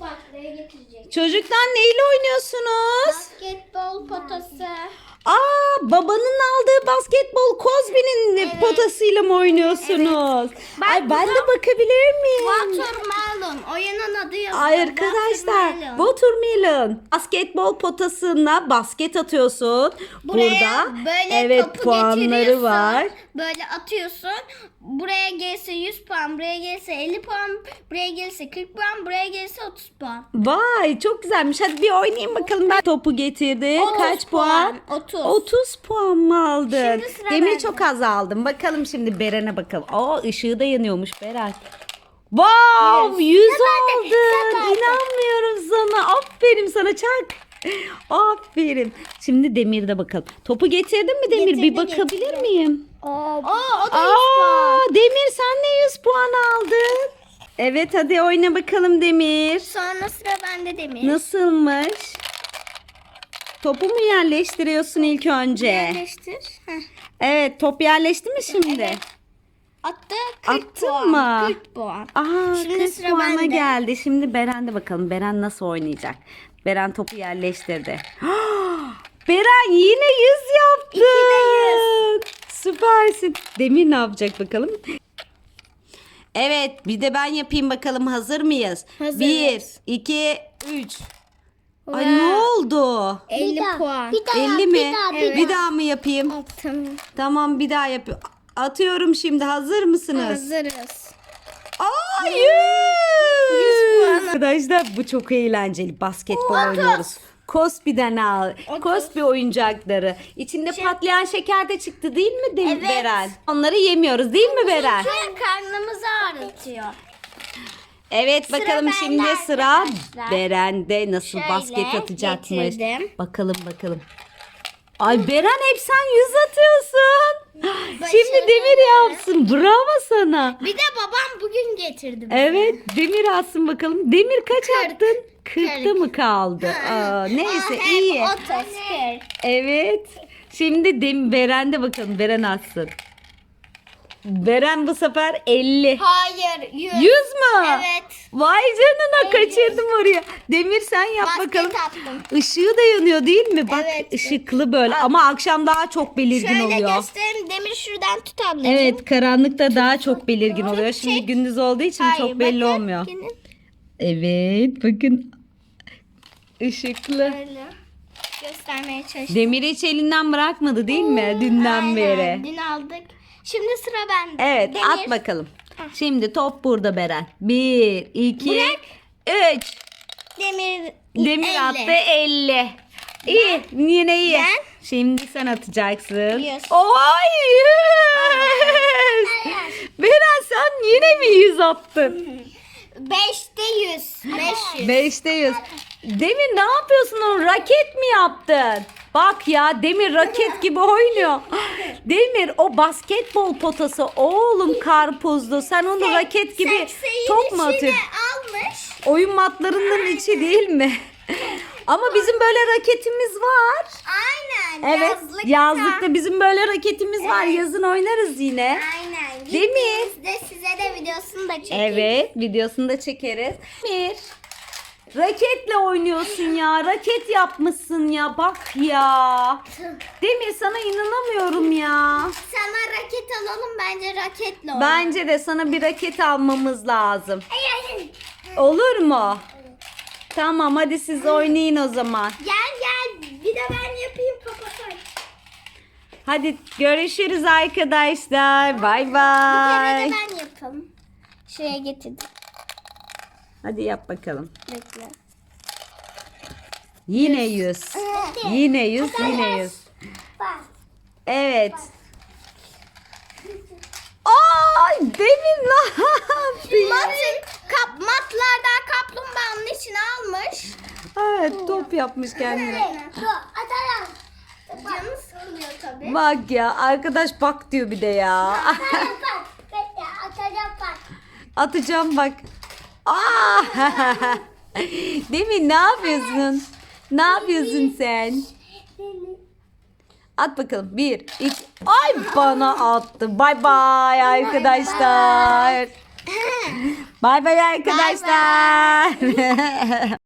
buraya getirecek. Çocuklar neyle oynuyorsunuz? Basketbol potası. Aa babanın aldığı basketbol Kozbi'nin Evet. potasıyla mı oynuyorsunuz? Bak Ay ben de bakabilir miyim? Watermelon. Oyunun adı yazıyor. Ay arkadaşlar Watermelon. watermelon basketbol potasına basket atıyorsun. Buraya Burada böyle evet topu puanları getiriyorsun. var. Böyle atıyorsun. Buraya gelirse 100 puan, buraya gelirse 50 puan, buraya gelirse 40 puan, buraya gelirse 30 puan. Vay çok güzelmiş. Hadi bir oynayayım bakalım. Ben topu getirdi. 30 Kaç puan? puan, 30. 30 puan mı aldın? Şimdi sıra Demir bende. çok az aldım. Bakalım şimdi Beren'e bakalım. Aa ışığı da yanıyormuş Beren. Wow 100 Sen de, sen aldın. İnanmıyorum sana. Aferin sana çak. Aferin. Şimdi Demir'de bakalım. Topu getirdin mi Demir? bir bakabilir getirdi. miyim? Aa, o da 100 Aa. Demir sen de 100 puan aldın. Evet hadi oyna bakalım Demir. Sonra sıra bende Demir. Nasılmış? Topu mu yerleştiriyorsun ilk önce? Yerleştir. Heh. Evet top yerleşti mi şimdi? Evet. Attı 40 Attın puan. mı? 40 puan. Aa, Şimdi 40 sıra puana bende. geldi. Şimdi Beren'de bakalım. Beren nasıl oynayacak? Beren topu yerleştirdi. Beren yine 100 yaptın. İkide Süpersin. Demir ne yapacak bakalım? Evet bir de ben yapayım bakalım hazır mıyız? Hazırız. 1, 2, 3. Ay ne oldu? 50 puan. 50 mi? Evet. Bir daha mı yapayım? Attım. Tamam bir daha yapıyorum. Atıyorum şimdi. Hazır mısınız? Hazırız. Aa 100! puan. Arkadaşlar bu çok eğlenceli. Basketbol oynuyoruz. Kospi'den al. Otuz. Kospi oyuncakları. İçinde patlayan şeker de çıktı değil mi Dem- Evet. Beren? Onları yemiyoruz değil mi Beren? Çünkü karnımızı ağrıtıyor. Evet Sıra bakalım bende şimdi sıra arkadaşlar. Beren'de nasıl Şöyle basket atacakmış. getirdim. Bakalım bakalım. Ay Beren hep sen yüz atıyorsun. Şimdi. Demir yapsın. Bravo sana. Bir de babam bugün getirdi bize. Evet Demir atsın bakalım. Demir kaç Kırk. attın? 40'ta Kırk. mı kaldı? Aa, neyse Aa, iyi. hep 30, 40. Evet. Şimdi Dem Beren de bakalım. Beren atsın. Beren bu sefer 50. Hayır 100. 100 mü? Evet. Vay canına Evet. kaçırdım oraya. Demir sen yap Basket bakalım. attım. Işığı da yanıyor değil mi? Bak Evet. ışıklı böyle ama akşam daha çok belirgin Şöyle oluyor. göstereyim. Demir şuradan tut ablacığım. Evet karanlıkta daha çok belirgin oluyor. Şimdi Çek. gündüz olduğu için Hayır, çok belli bakın, olmuyor. Evet bakın ışıklı. Böyle göstermeye çalıştım. Demiri hiç elinden bırakmadı değil mi dünden Aynen, beri? Dün aldık. Şimdi sıra bende. Evet Demir. at bakalım. Şimdi top burada Beren. 1, 2, Bırak. 3. Demir. Demir 50. attı 50. İyi yine iyi. Ben? Şimdi sen atacaksın. Yüz. Oy 100. Beren sen yine mi 100 attın? 5'te 100. 500. 5'te 100. Demir ne yapıyorsun onu? Raket mi yaptın? Bak ya Demir raket gibi oynuyor. Demir o basketbol potası oğlum karpuzlu. Sen onu raket gibi Sekseyin top mu içine atıyorsun? almış. Oyun matlarının içi değil mi? Ama bizim böyle raketimiz var. Aynen. Evet. Yazlıkta. Yazlıkta bizim böyle raketimiz var. Evet. Yazın oynarız yine. Aynen. Değil mi? Gittiğimizde size de videosunu da çekeyim. Evet, videosunu da çekeriz. Demir. Raketle oynuyorsun ya. Raket yapmışsın ya. Bak ya. Demir sana inanamıyorum ya. Sana raket alalım bence raketle oynayalım. Bence de sana bir raket almamız lazım. Olur mu? Tamam hadi siz oynayın o zaman. Gel gel. Bir de ben yapayım kapatayım. Hadi görüşürüz arkadaşlar. Bay Bir bay. kere de ben yapalım. Şuraya getirdim. Hadi yap bakalım. Bekle. Yine yüz. Yine yüz, yine yüz. Bak. Evet. Ay Demir ne yapıyor? Matın, kap, matlardan kaplumbağanın içine almış. Evet top yapmış kendine. Atarım. Canı sıkılıyor tabii. Bak ya arkadaş bak diyor bir de ya. bak. Bekle atacağım bak. Atacağım bak. Aa! Demir ne yapıyorsun? Ne yapıyorsun sen? At bakalım. Bir, iki. Ay bana attı. Bay bay arkadaşlar. Bay bay arkadaşlar.